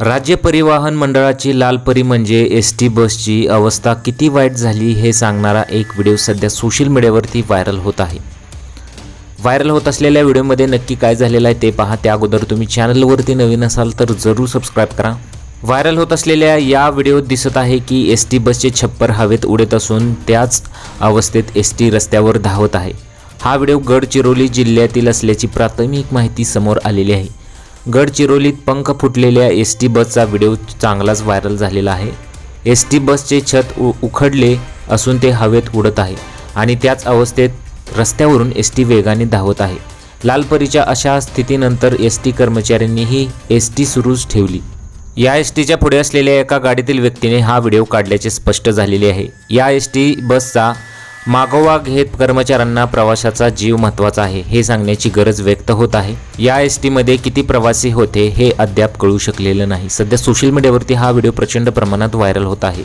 राज्य परिवहन मंडळाची लालपरी म्हणजे एस टी बसची अवस्था किती वाईट झाली हे सांगणारा एक व्हिडिओ सध्या सोशल मीडियावरती व्हायरल होत आहे. व्हायरल होत असलेल्या व्हिडिओमध्ये नक्की काय झालेलं आहे ते पहा. त्या अगोदर तुम्ही चॅनलवरती नवीन असाल तर जरूर सबस्क्राईब करा. व्हायरल होत असलेल्या या व्हिडिओत दिसत आहे की एस टी बसचे छप्पर हवेत उडत असून त्याच अवस्थेत एस टी रस्त्यावर धावत आहे. हा व्हिडिओ गडचिरोली जिल्ह्यातील असल्याची प्राथमिक माहिती समोर आलेली आहे. गडचिरोलीत पंख फुटलेल्या एस टी बसचा व्हिडिओ चांगलाच व्हायरल झालेला आहे. एस टी बसचे छत उ उखडले असून ते हवेत उडत आहे आणि त्याच अवस्थेत रस्त्यावरून एस टी वेगाने धावत आहे. लालपरीच्या अशा स्थितीनंतर एस टी कर्मचाऱ्यांनीही एस टी सुरूच ठेवली. या एस टीच्या पुढे असलेल्या एका गाडीतील व्यक्तीने हा व्हिडिओ काढल्याचे स्पष्ट झालेले आहे. या एस टी बसचा मागोवा घेत कर्मचाऱ्यांना प्रवाशाचा जीव महत्त्वाचा आहे हे सांगण्याची गरज व्यक्त होत आहे. या एस टीमध्ये किती प्रवासी होते हे अद्याप कळू शकलेलं नाही. सध्या सोशल मीडियावरती हा व्हिडिओ प्रचंड प्रमाणात व्हायरल होत आहे.